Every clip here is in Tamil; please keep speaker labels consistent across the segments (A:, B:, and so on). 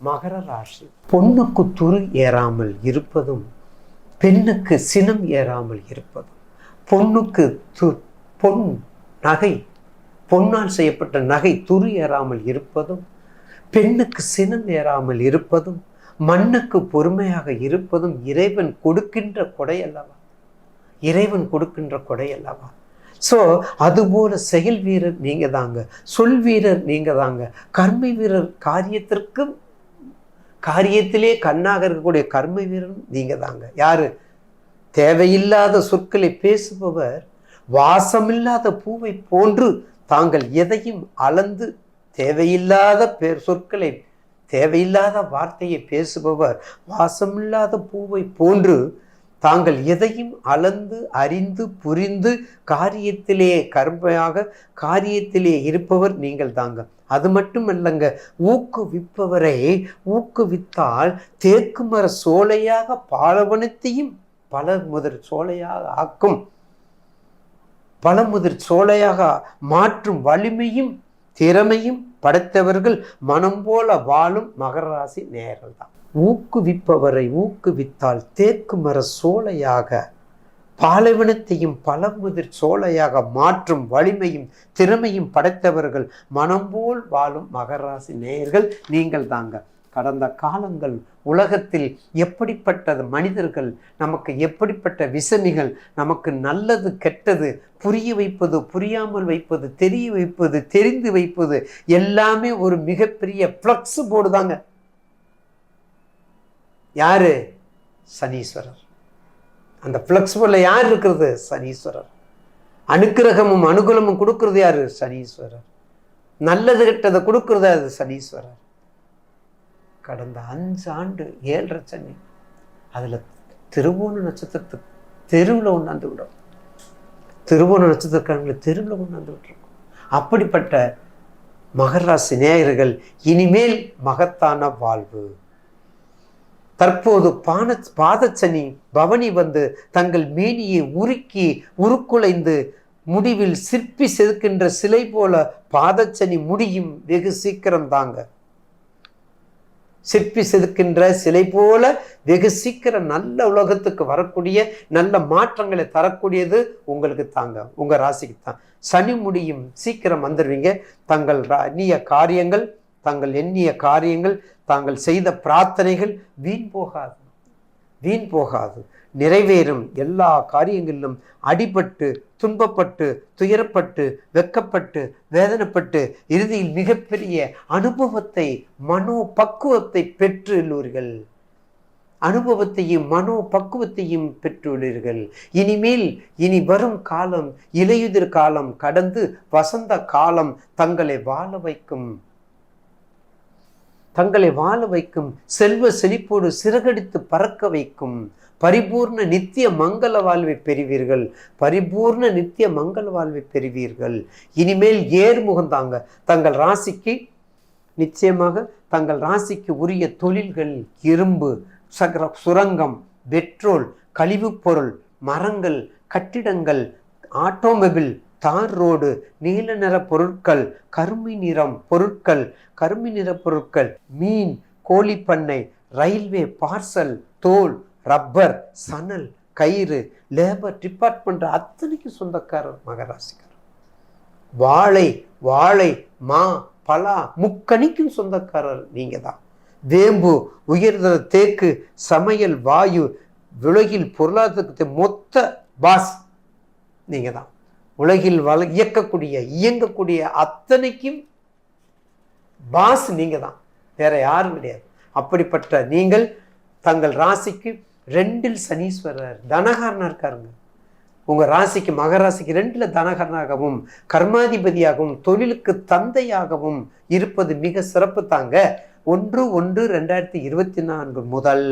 A: மகர ராசி. பொண்ணுக்கு துரு ஏறாமல் இருப்பதும் பெண்ணுக்கு சினம் ஏறாமல் இருப்பதும் பொண்ணுக்கு து பொன் நகை பொன்னால் செய்யப்பட்ட நகை துரு ஏறாமல் இருப்பதும் பெண்ணுக்கு சினம் ஏறாமல் இருப்பதும் மண்ணுக்கு பொறுமையாக இருப்பதும் இறைவன் கொடுக்கின்ற கொடை அல்லவா? இறைவன் கொடுக்கின்ற கொடை அல்லவா? ஸோ அதுபோல செயல் வீரர் நீங்கள் தாங்க. சொல் வீரர் நீங்கள் தாங்க. கர்மை வீரர் காரியத்திற்கு காரியத்திலே கண்ணாக இருக்கக்கூடிய கர்ம வீரன் நீங்கள் தாங்க யார்? தேவையில்லாத சொற்களை பேசுபவர் வாசமில்லாத பூவை போன்று தாங்கள் எதையும் அளந்து தேவையில்லாத பேர் சொற்களை தேவையில்லாத வார்த்தையை பேசுபவர் வாசமில்லாத பூவை போன்று தாங்கள் எதையும் அளந்து அறிந்து புரிந்து காரியத்திலே கருமையாக காரியத்திலே இருப்பவர் நீங்கள் தாங்க. அது மட்டும் இல்லைங்க ஊக்குவிப்பவரை ஊக்குவித்தால் தேக்கு மர சோலையாக பாலவனத்தையும் பல முதற் சோலையாக ஆக்கும். பல முதற் சோலையாக மாற்றும் வலிமையும் திறமையும் படைத்தவர்கள் மனம் போல வாழும் மகராசி நேர்கள் தான். ஊக்குவிப்பவரை ஊக்குவித்தால் தேக்கு மர சோலையாக பாலைவனத்தையும் பழமுதிர் சோலையாக மாற்றும் வலிமையும் திறமையும் படைத்தவர்கள் மனம் போல் வாழும் மகராசி நேயர்கள் நீங்கள் தாங்க. கடந்த காலங்கள் உலகத்தில் எப்படிப்பட்ட மனிதர்கள் நமக்கு எப்படிப்பட்ட விசமிகள்? நமக்கு நல்லது கெட்டது புரிய வைப்பது புரியாமல் வைப்பது தெரிய வைப்பது தெரிந்து வைப்பது எல்லாமே ஒரு மிகப்பெரிய ஃப்ளக்ஸ் போர்டு தாங்க. யார்? சனீஸ்வரர். அந்த ஃப்ளக்ஸ் யார் இருக்கிறது? சனீஸ்வரர். அனுக்கிரகமும் அனுகூலமும் கொடுக்கறது யார்? சனீஸ்வரர். நல்லது கெட்டதை கொடுக்கறது அது சனீஸ்வரர். கடந்த அஞ்சு ஆண்டு ஏழரை சனி. அதில் திருவோண நட்சத்திரத்துக்கு தெருவில் கொண்டாந்து விடும். திருவோண நட்சத்திரக்காரங்களை தெருவில் கொண்டாந்து விட்டுருக்கும் அப்படிப்பட்ட மகராசி நேயர்கள் இனிமேல் மகத்தான வாழ்வு. தற்போது பான பாதச்சனி பவனி வந்து தங்கள் மேனியை உருக்கி உருக்குலைந்து முடிவில் சிற்பி செதுக்கின்ற சிலை போல பாதச்சனி முடியும் வெகு சீக்கிரம் தாங்க. சிற்பி செதுக்கின்ற சிலை போல வெகு சீக்கிரம் நல்ல உலகத்துக்கு வரக்கூடிய நல்ல மாற்றங்களை தரக்கூடியது உங்களுக்கு தாங்க. உங்கள் ராசிக்கு தான். சனி முடியும் சீக்கிரம் வந்துடுவீங்க. தங்கள் எண்ணிய காரியங்கள் தங்கள் எண்ணிய காரியங்கள் தாங்கள் செய்த பிரார்த்தனைகள் வீண் போகாது. வீண் போகாது. நிறைவேறும். எல்லா காரியங்களிலும் அடிபட்டு துன்பப்பட்டு துயரப்பட்டு வெக்கப்பட்டு வேதனைப்பட்டு இறுதியில் மிகப்பெரிய அனுபவத்தை மனோ பக்குவத்தை பெற்றுள்ளீர்கள். அனுபவத்தையும் மனோ பக்குவத்தையும் பெற்றுள்ளீர்கள். இனிமேல் இனி வரும் காலம் இலையுதிர் காலம் கடந்து வசந்த காலம் தங்களை வாழ வைக்கும். தங்களை வாழ வைக்கும் செல்வ செழிப்போடு சிறகடித்து பறக்க வைக்கும் பரிபூர்ண நித்திய மங்கள வாழ்வை பெறுவீர்கள். பரிபூர்ண நித்திய மங்கள வாழ்வை பெறுவீர்கள். இனிமேல் ஏர்முகந்தாங்க தங்கள் ராசிக்கு நிச்சயமாக தங்கள் ராசிக்கு உரிய தொழில்கள் இரும்பு சகர சுரங்கம் பெட்ரோல் கழிவுப் பொருள் மரங்கள் கட்டிடங்கள் ஆட்டோமொபைல் தார் ரோடு நீல நிற பொருட்கள் கருமி நிறம் பொருட்கள் கருமி நிற பொருட்கள் மீன் கோழிப்பண்ணை ரயில்வே பார்சல் தோல் ரப்பர் சணல் கயிறு லேபர் டிபார்ட்மெண்ட் அத்தனைக்கு சொந்தக்காரர் மகராசிக்காரர். வாழை வாழை மா பலா முக்கணிக்கும் சொந்தக்காரர் நீங்க தான் வேம்பு உயர்ந்த தேக்கு சமையல் வாயு உலகில் பொருளாதாரத்தை மொத்த பாஸ் நீங்க தான் உலகில் வள இயக்கக்கூடிய இயங்கக்கூடிய அத்தனைக்கும் பாஸ் நீங்கள் தான் வேற யாரும் கிடையாது. அப்படிப்பட்ட நீங்கள் தங்கள் ராசிக்கு ரெண்டில் சனீஸ்வரர் தனகாரனாக இருக்காருங்க. உங்கள் ராசிக்கு மகராசிக்கு ரெண்டில் தனகரனாகவும் கர்மாதிபதியாகவும் தொழிலுக்கு தந்தையாகவும் இருப்பது மிக சிறப்பு தாங்க. ஒன்று ஒன்று ரெண்டாயிரத்தி இருபத்தி நான்கு முதல்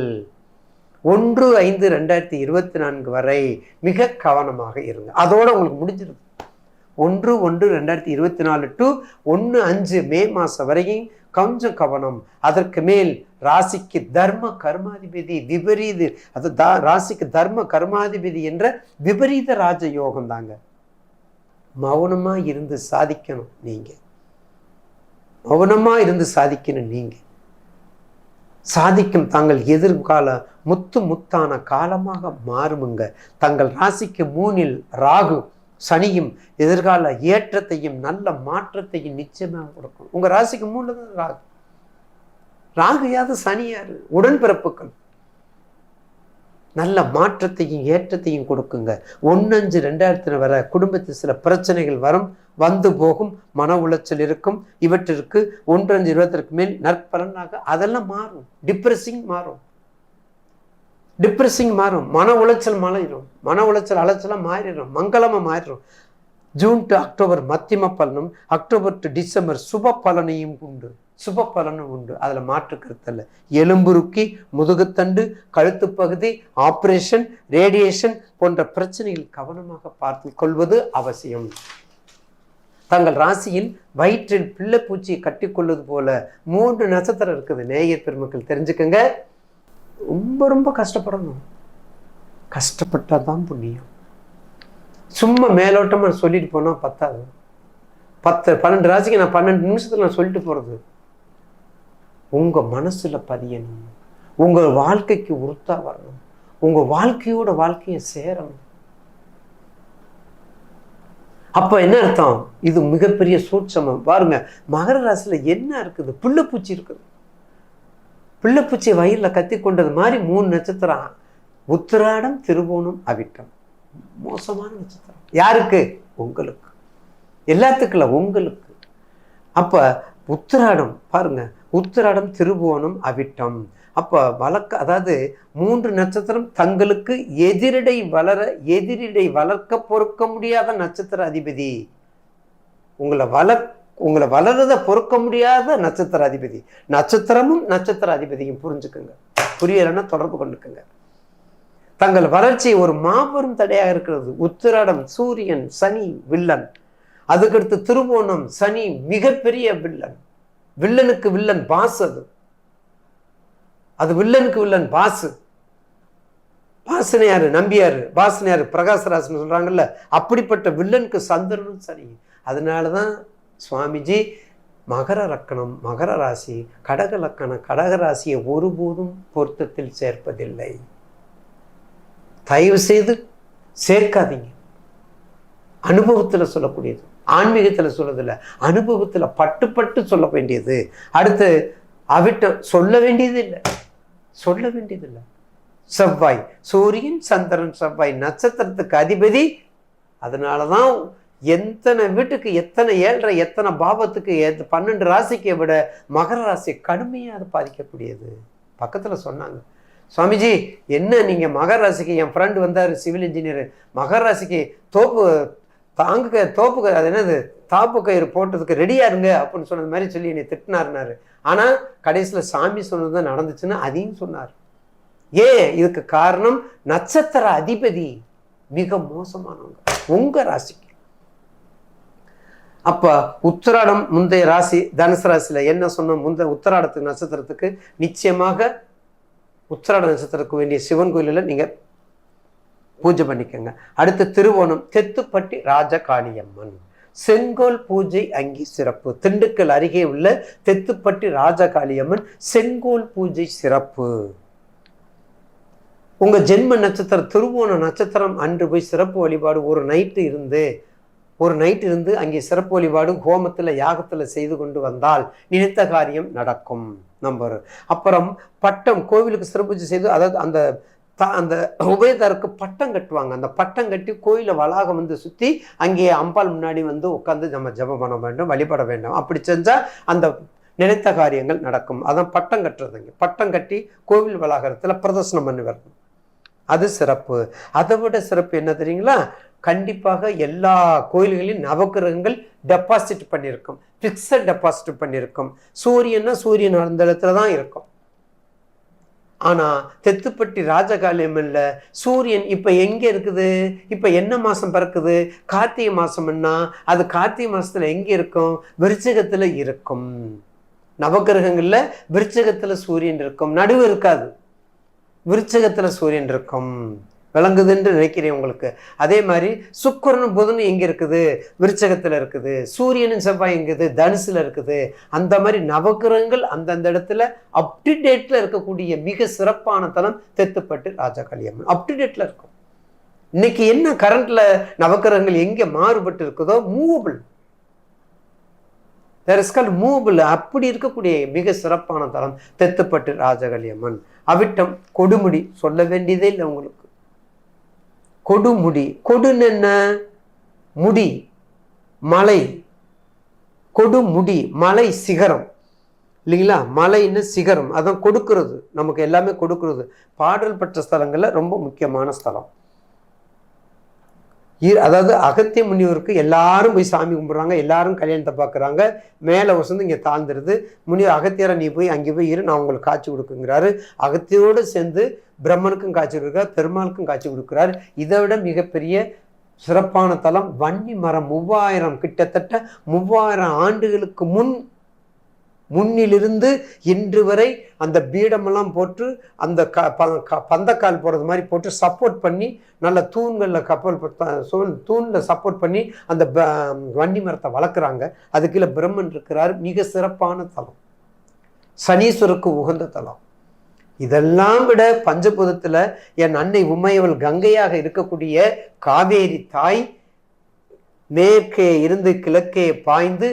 A: ஒன்று ஐந்து ரெண்டாயிரத்தி இருபத்தி நான்கு வரை மிக கவனமாக இருங்க. அதோடு உங்களுக்கு முடிஞ்சிடும். ஒன்று ஒன்று ரெண்டாயிரத்தி இருபத்தி நாலு டு ஒன்று அஞ்சு மே மாதம் வரையும் கொஞ்சம் கவனம். அதற்கு மேல் ராசிக்கு தர்ம கர்மாதிபதி விபரீத அது தா ராசிக்கு தர்ம கர்மாதிபதி என்ற விபரீத ராஜ யோகம் தாங்க. மௌனமாக இருந்து சாதிக்கணும் நீங்கள் மௌனமாக இருந்து சாதிக்கணும் நீங்கள் சாதிக்கும் தாங்கள் எதிர்கால முத்து முத்தான காலமாக மாறுமுங்க. தங்கள் ராசிக்கு மூணில் ராகு சனியும் எதிர்கால ஏற்றத்தையும் நல்ல மாற்றத்தையும் நிச்சயமாக கொடுக்கும். உங்கள் ராசிக்கு மூணில் தான் ராகு. ராகு யாது சனியார் உடன்பிறப்புகள் நல்ல மாற்றத்தையும் ஏற்றத்தையும் கொடுக்குங்க. ஒன்னஞ்சு ரெண்டாயிரத்துல வர குடும்பத்தில் சில பிரச்சனைகள் வரும். வந்து போகும் மன உளைச்சல் இருக்கும். இவற்றிற்கு ஒன்றஞ்சு இருபத்திற்கு மேல் நற்பலனாக அதெல்லாம் மாறும். டிப்ரெஸிங் மாறும். டிப்ரெஸிங் மாறும். மன உளைச்சல் மாறிடும். மன உளைச்சல் அலைச்சலாக மாறிடும். மங்களமாக மாறிடும். ஜூன் டு அக்டோபர் மத்தியம பலனும் அக்டோபர் டு டிசம்பர் சுப பலனையும் உண்டு. சுப பலனும் உண்டு. அதில் மாற்று கருத்தல்ல. எலும்புருக்கி முதுகுத்தண்டு கழுத்து பகுதி ஆப்ரேஷன் ரேடியேஷன் போன்ற பிரச்சனைகள் கவனமாக பார்த்து கொள்வது அவசியம். தங்கள் ராசியில் வயிற்றில் பிள்ளைப்பூச்சியை கட்டிக்கொள்வது போல மூன்று நட்சத்திரம் இருக்குது. நேயர் பெருமக்கள் தெரிஞ்சுக்கங்க. ரொம்ப ரொம்ப கஷ்டப்படணும். கஷ்டப்பட்டால் தான் புண்ணியம். சும்மா மேலோட்டமாக சொல்லிட்டு போனால் பத்தாது. பத்து பன்னெண்டு ராசிக்கு நான் பன்னெண்டு நிமிஷத்தில் நான் சொல்லிட்டு போகிறது உங்கள் மனசில் பதியணும். உங்கள் வாழ்க்கைக்கு உறுத்தா வரணும். உங்கள் வாழ்க்கையோட வாழ்க்கையை சேரணும். அப்போ என்ன அர்த்தம்? இது மிகப்பெரிய சூட்சமம். பாருங்க மகர ராசியில் என்ன இருக்குது? புள்ளப்பூச்சி இருக்குது. பிள்ளைப்பூச்சி வயிறில் கத்தி கொண்டது மாதிரி மூணு நட்சத்திரம். உத்திராடம் திருவோணம் அவிட்டம். மோசமான நட்சத்திரம். யாருக்கு? உங்களுக்கு. எல்லாத்துக்குள்ள உங்களுக்கு. அப்ப உத்திராடம் பாருங்க. உத்திராடம் திருவோணம் அவிட்டம். அப்போ வளர்க்க அதாவது மூன்று நட்சத்திரம் தங்களுக்கு எதிரிடை வளர எதிரிடை வளர்க்க பொறுக்க முடியாத நட்சத்திர அதிபதி. உங்களை வளர் உங்களை வளர்றத பொறுக்க முடியாத நட்சத்திர அதிபதி. நட்சத்திரமும் நட்சத்திர அதிபதியும் புரிஞ்சுக்குங்க. புரியலைன்னா தொடர்பு கொண்டுக்குங்க. தங்கள் வளர்ச்சி ஒரு மாபெரும் தடையாக இருக்கிறது. உத்திராடம் சூரியன் சனி வில்லன். அதுக்கடுத்து திருவோணம் சனி மிகப்பெரிய வில்லன். வில்லனுக்கு வில்லன் பாஸ் அது. அது வில்லனுக்கு வில்லன் பாசு. பாசனை யாரு நம்பியாரு பாசனை யாரு பிரகாசராசன் சொல்கிறாங்கல்ல அப்படிப்பட்ட வில்லனுக்கு சந்திரனும் அதனால தான் சுவாமிஜி மகர லக்கணம் மகர ராசி கடக லக்கணம் கடக ராசியை ஒருபோதும் பொருத்தத்தில் சேர்ப்பதில்லை. தயவு செய்து சேர்க்காதீங்க. அனுபவத்தில் சொல்லக்கூடியது. ஆன்மீகத்தில் சொல்றதில்ல. அனுபவத்தில் பட்டு பட்டு சொல்ல வேண்டியது. அடுத்து அவிட்ட சொல்ல வேண்டியது இல்லை. சொல்ல வேண்டியதில்லை. செவ்வாய் சூரியன் சந்திரன் செவ்வாய் நட்சத்திரத்துக்கு அதிபதி. அதனால தான் எத்தனை வீட்டுக்கு எத்தனை ஏழரை எத்தனை பாவத்துக்கு எத் பன்னெண்டு ராசிக்கு விட மகர ராசி கடுமையாக அது பாதிக்கக்கூடியது. பக்கத்தில் சொன்னாங்க. சுவாமிஜி என்ன நீங்கள் மகர ராசிக்கு என் ஃப்ரெண்டு வந்தார் சிவில் இன்ஜினியர் மகர ராசிக்கு தோப்பு தாங்கு தோப்பு அது என்னது? தாப்பு கயிறு போட்டதுக்கு ரெடியாக இருங்க அப்படின்னு சொன்னது மாதிரி சொல்லி என்னை திட்டினாருனாரு ஆனால் கடைசியில் சாமி சொன்னது தான் நடந்துச்சுன்னு அதையும் சொன்னார். ஏன்? இதுக்கு காரணம் நட்சத்திர அதிபதி மிக மோசமானவங்க. உங்கள் ராசிக்கு. அப்போ உத்திராடம் முந்தைய ராசி தனுசு ராசியில் என்ன சொன்னோம்? முந்தைய உத்திராடத்துக்கு நட்சத்திரத்துக்கு நிச்சயமாக உத்திராட நட்சத்திரத்துக்கு வேண்டிய சிவன் கோயிலில் நீங்கள் பூஜை பண்ணிக்கோங்க. அடுத்து திருவோணம் தெத்துப்பட்டி ராஜகாளியம்மன். செங்கோல் பூஜை அங்கி சிறப்பு. திண்டுக்கல் அருகே உள்ள தெத்துப்பட்டி ராஜகாளியம்மன் செங்கோல் பூஜை சிறப்பு. உங்க ஜென்ம நட்சத்திரம் திருவோண நட்சத்திரம் அன்று போய் சிறப்பு வழிபாடு ஒரு நைட்டு இருந்து ஒரு நைட் இருந்து அங்கே சிறப்பு வழிபாடு ஹோமத்தில் யாகத்தில் செய்து கொண்டு வந்தால் நினைத்த காரியம் நடக்கும். நம்பர். அப்புறம் பட்டம் கோவிலுக்கு சிறப்பு செய்து அதாவது அந்த அந்த உபயதாருக்கு பட்டம் கட்டுவாங்க. அந்த பட்டம் கட்டி கோயிலை வளாகம் வந்து சுற்றி அங்கே அம்பாள் முன்னாடி வந்து உட்காந்து நம்ம ஜபம் பண்ண வேண்டும் வழிபட வேண்டும். அப்படி செஞ்சால் அந்த நினைத்த காரியங்கள் நடக்கும். அதான் பட்டம் கட்டுறதுங்க. பட்டம் கட்டி கோவில் வளாகத்தில் பிரதர்சனம் பண்ணி வரணும் அது சிறப்பு. அதை விட சிறப்பு என்ன தெரியுங்களா? கண்டிப்பாக எல்லா கோயில்களிலும் நவக்கிரகங்கள் டெபாசிட் பண்ணியிருக்கும். ஃபிக்ஸட் டெபாசிட் பண்ணியிருக்கும். சூரியன்னா சூரியன் அந்த இடத்துல தான் இருக்கும். ஆனால் தெத்துப்பட்டி ராஜகாலியமில்ல சூரியன் இப்போ எங்கே இருக்குது? இப்போ என்ன மாதம் பிறக்குது? கார்த்திகை மாதம்னா அது கார்த்திகை மாதத்தில் எங்கே இருக்கும்? விருச்சகத்தில் இருக்கும். நவகிரகங்களில் விருச்சகத்தில் சூரியன் இருக்கும். நடுவு இருக்காது. விருச்சகத்தில் சூரியன் இருக்கும். விளங்குதுன்னு நினைக்கிறேன் உங்களுக்கு. அதே மாதிரி சுக்கரனும் புதனும் எங்கே இருக்குது? விருச்சகத்தில் இருக்குது. சூரியனும் செவ்வாய் எங்குது தனுசில் இருக்குது. அந்த மாதிரி நவகிரகங்கள் அந்தந்த இடத்துல அப்டுடேட்டில் இருக்கக்கூடிய மிக சிறப்பான தலம் தெத்துப்பட்டு ராஜா கலியம்மன் அப்டுடேட்டில் இருக்கும். இன்னைக்கு என்ன கரண்ட்ல நவக்கிரகங்கள் எங்கே மாறுபட்டு இருக்குதோ மூவபிள் தெர் மூவபிள் அப்படி இருக்கக்கூடிய மிக சிறப்பான தலம் தெத்துப்பட்டு ராஜகலியம்மன் அவிட்டம் கொடுமுடி சொல்ல வேண்டியதே இல்லை உங்களுக்கு. கொடுமுடி. கொடுன்னு என்ன முடி. மலை. கொடுமுடி. மலை சிகரம். இல்லைங்களா? மலைன்னு சிகரம். அதான் கொடுக்கறது. நமக்கு எல்லாமே கொடுக்கறது. பாடல் பெற்ற ஸ்தலங்களில் ரொம்ப முக்கியமான ஸ்தலம். அதாவது அகத்திய முனிவருக்கு எல்லாரும் போய் சாமி கும்பிட்றாங்க. எல்லாரும் கல்யாணத்தை பார்க்குறாங்க. மேலே வசந்து இங்கே தாழ்ந்துருது. முனிவர் அகத்தியரை நீ போய் அங்கே போய் இரு. நான் உங்களுக்கு காட்சி கொடுக்குங்கிறாரு. அகத்தியோடு சேர்ந்து பிரம்மனுக்கும் காட்சி கொடுக்குறார் பெருமாளுக்கும் காட்சி கொடுக்குறார். இதை விட மிகப்பெரிய சிறப்பான தலம் வன்னி மரம் மூவாயிரம் கிட்டத்தட்ட மூவாயிரம் ஆண்டுகளுக்கு முன் முன்னிலிருந்து இன்று வரை அந்த பீடமெல்லாம் போட்டு அந்த க ப- க- பந்தக்கால் போடுறது மாதிரி போட்டு சப்போர்ட் பண்ணி நல்ல தூண்களில் கப்பல் தூணில் சப்போர்ட் பண்ணி அந்த ப- மரத்தை வளர்க்குறாங்க. அதுக்குள்ள பிரம்மன் இருக்கிறார். மிக சிறப்பான தலம். சனீஸ்வருக்கு உகந்த தலம். இதெல்லாம் விட பஞ்சபுதத்தில் என் அன்னை உமையவள் கங்கையாக இருக்கக்கூடிய காவேரி தாய் மேற்கே இருந்து கிழக்கே பாய்ந்து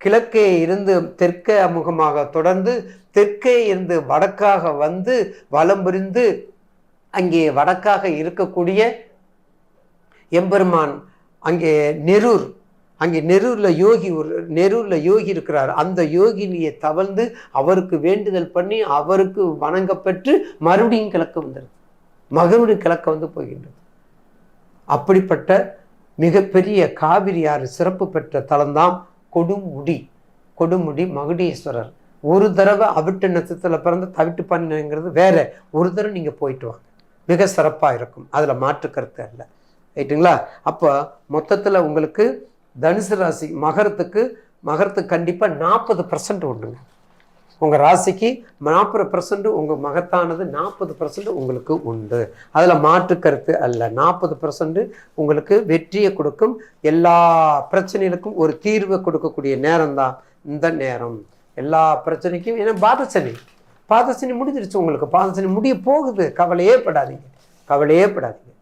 A: கிழக்கே இருந்து தெற்கே முகமாக தொடர்ந்து தெற்கே இருந்து வடக்காக வந்து வலம் புரிந்து அங்கே வடக்காக இருக்கக்கூடிய எம்பெருமான் அங்கே நெரூர் அங்கே நெரூரில் யோகி ஒரு நெரூரில் யோகி இருக்கிறார். அந்த யோகினியை தவழ்ந்து அவருக்கு வேண்டுதல் பண்ணி அவருக்கு வணங்கப்பெற்று மறுபடியும் கிழக்க வந்துடுது மகனுடைய கிழக்க வந்து போகின்றது. அப்படிப்பட்ட மிகப்பெரிய காவிரி ஆறு சிறப்பு பெற்ற தலம்தான் கொடுமுடி. கொடுமுடி மகுடீஸ்வரர். ஒரு தடவை அவிட்டு நட்சத்திரத்தில் பிறந்து தவிட்டு பண்ணுங்கிறது வேற. ஒரு தடவை நீங்கள் போயிட்டு வாங்க. மிக சிறப்பாக இருக்கும். அதில் மாற்று கருத்து அல்ல. ரைட்டுங்களா அப்போ மொத்தத்தில் உங்களுக்கு தனுசு ராசி மகரத்துக்கு மகரத்துக்கு கண்டிப்பாக நாற்பது பர்சன்ட் உண்டுங்க. உங்கள் ராசிக்கு நாற்பது பர்சன்ட் உங்கள் மகத்தானது நாற்பது பர்சன்ட் உங்களுக்கு உண்டு. அதில் மாற்று கருத்து அல்ல. நாற்பது பர்சன்ட் உங்களுக்கு வெற்றியை கொடுக்கும். எல்லா பிரச்சனைகளுக்கும் ஒரு தீர்வை கொடுக்கக்கூடிய நேரம் தான் இந்த நேரம். எல்லா பிரச்சனைக்கும் ஏன்னா பாதசனி பாதசனி முடிஞ்சிருச்சு உங்களுக்கு. பாதசனி முடிய போகுது. கவலையே படாதீங்க. கவலையே படாதீங்க.